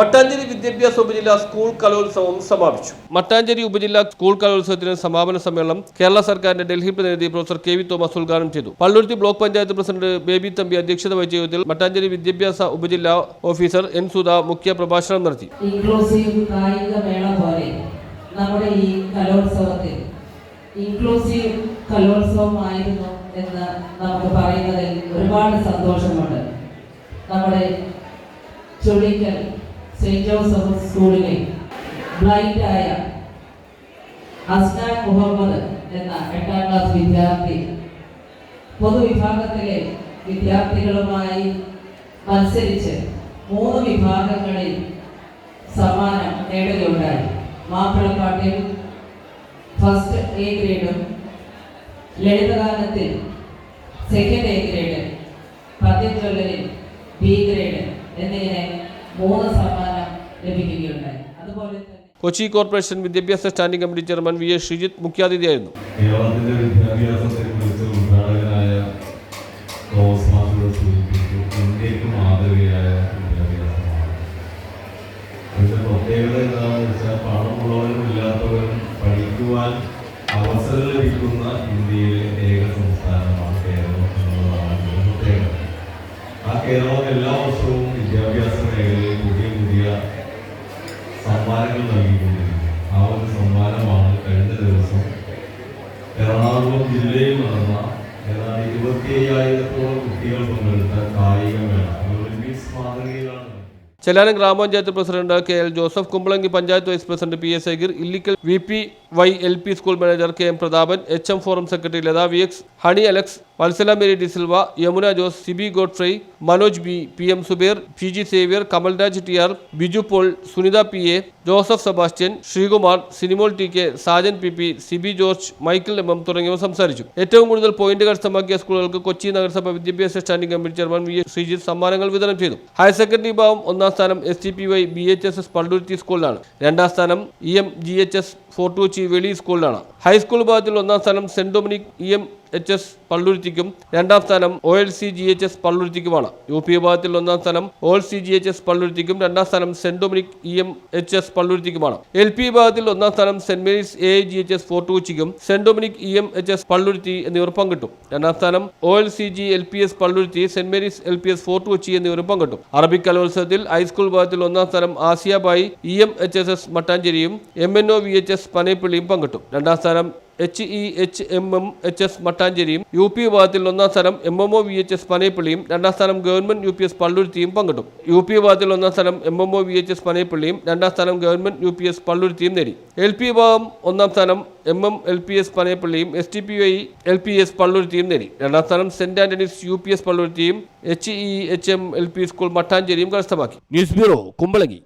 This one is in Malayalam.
Mattancherry വിദ്യാഭ്യാസ ഉപജില്ലാ സ്കൂൾ കലോത്സവം സമാപിച്ചു. മട്ടാഞ്ചേരി ഉപജില്ലാ സ്കൂൾ കലോത്സവത്തിന് സമാപന സമ്മേളനം കേരള സർക്കാരിന്റെ ഡൽഹി പ്രതിനിധി പ്രൊഫസർ കെ വി തോമസ് ഉദ്ഘാടനം ചെയ്തു. Palluruthy block panchayat president Baby Thampi അധ്യക്ഷത വഹിച്ച യോഗത്തിൽ മട്ടാഞ്ചേരി വിദ്യാഭ്യാസ ഉപജില്ലാ ഓഫീസർ എൻ സുധ മുഖ്യ പ്രഭാഷണം നടത്തി. ഇൻക്ലൂസീവ് കായിക മേള പോലെ നമ്മുടെ ഈ കലോത്സവത്തിൽ ഇൻക്ലൂസീവ് കലോത്സവമായിരുന്നു എന്ന് നമുക്ക് പറയുന്നതിൽ ഒരുപാട് സന്തോഷമുണ്ട്. നമ്മുടെ ചുള്ളിക്കൽ സെയിന്റ് ജോസഫ് സ്കൂളിലെ ബ്ലൈൻഡായ അസ്നാൻ മുഹമ്മദ് എന്ന എട്ടാം ക്ലാസ് വിദ്യാർത്ഥി പൊതുവിഭാഗത്തിലെ വിദ്യാർത്ഥികളുമായി മത്സരിച്ച് മൂന്ന് വിഭാഗങ്ങളിൽ സമ്മാനം നേടുകയുണ്ടായി. മാപ്പിളപ്പാട്ടിൽ ഫസ്റ്റ് എ ഗ്രേഡും ലളിതഗാനത്തിൽ സെക്കൻഡ് എ ഗ്രേഡ് പദ്യചൊല്ലലിൽ ബി ഗ്രേഡ് എന്നിങ്ങനെ മൂന്ന് കൊച്ചി കോർപ്പറേഷൻ വിദ്യാഭ്യാസ standing committee chairman V A Shijith മുഖ്യാതിഥിയായിരുന്നു. ഇന്ത്യയ്ക്ക് മാതൃകയായ വിദ്യാഭ്യാസമാണ് അതിന്റെ പ്രത്യേകത സമ്മാനങ്ങൾ നൽകിക്കൊണ്ടിരിക്കുന്നു ആ ഒരു സമ്മാനമാണ് കഴിഞ്ഞ ദിവസം എറണാകുളം ജില്ലയിൽ നടന്ന ഏതാണ്ട് ഇരുപത്തി അയ്യായിരത്തോളം കുട്ടികൾ പങ്കെടുത്ത കായിക മേള മാതൃകയിലാണ്. ചെല്ലാനം ഗ്രാമപഞ്ചായത്ത് president K L Joseph Kumbalangi panchayat vice president P S Aigir Illikkal V P Y L P school manager K M Prathapan H M forum secretary Latha V X Honey Alex Vatsala Mary D'Silva Yamuna Jose Sibi Godfrey Manoj B P M Subeer P G Xavier Kamalraj T R Biju Paul Sunitha P A Joseph Sebastian Sreekumar Sinimol T K Sajan P P Sibi George Michael M M തുടങ്ങിയവർ സംസാരിച്ചു. ഏറ്റവും കൂടുതൽ പോയിന്റ് കരസ്ഥമാക്കിയ സ്കൂളുകൾക്ക് കൊച്ചി നഗരസഭ വിദ്യാഭ്യാസ standing committee chairman V S Sreejith സമ്മാനങ്ങൾ വിതരണം ചെയ്തു. ഹയർ സെക്കൻഡറി വിഭാഗം ഒന്നാം സ്ഥാനം S T P Y B H S S Palluruthy സ്കൂളിലാണ്. രണ്ടാം സ്ഥാനം E M G H S fort Kochi Veli സ്കൂളിലാണ് ഹൈസ്കൂൾ വിഭാഗത്തിൽ ഒന്നാം സ്ഥാനം Saint Dominic E M H S പള്ളുരുത്തിക്കും രണ്ടാം സ്ഥാനം O L C G H S പള്ളുരുത്തിക്കുമാണ്. U P വിഭാഗത്തിൽ ഒന്നാം സ്ഥാനം O L C G H S പള്ളുരുത്തിക്കും രണ്ടാം സ്ഥാനം Saint Dominic E M H S പള്ളുരുത്തിക്കുമാണ്. L P വിഭാഗത്തിൽ ഒന്നാം സ്ഥാനം Saint Mary's A G H S Fort കൊച്ചിക്കും Saint Dominic E M H S Palluruthy എന്നിവർ പങ്കിട്ടു. രണ്ടാം സ്ഥാനം O L C G L P S Palluruthy Saint Mary's L P S Fort Kochi എന്നിവരും പങ്കിട്ടു. അറബിക് കലോത്സവത്തിൽ ഹൈസ്കൂൾ വിഭാഗത്തിൽ ഒന്നാം സ്ഥാനം Asiyabai E M H S S മട്ടാഞ്ചേരിയും M N O V H S പനയപ്പള്ളിയും പങ്കിട്ടു. രണ്ടാം സ്ഥാനം H E H M M H S മട്ടാഞ്ചേരിയും U P വിഭാഗത്തിൽ ഒന്നാം സ്ഥാനം M M O V H S പനയപ്പള്ളിയും രണ്ടാം സ്ഥാനം ഗവൺമെന്റ് യു പി എസ് പള്ളുരുത്തിയും പങ്കിട്ടു യു പി വിഭാഗത്തിൽ ഒന്നാം സ്ഥാനം M M O V H S പനയപ്പള്ളിയും രണ്ടാം സ്ഥാനം ഗവൺമെന്റ് യു പി എസ് പള്ളുരുത്തിയും നേടി. എൽ പി വിഭാഗം ഒന്നാം സ്ഥാനം M M L P S പനയപ്പള്ളിയും S T P I L P S പള്ളുരുത്തിയും നേടി. രണ്ടാം സ്ഥാനം Saint Antony's U P S പള്ളുരുത്തിയും H E H M L P school മട്ടാഞ്ചേരിയും കരസ്ഥമാക്കി. News bureau Kumbalangi.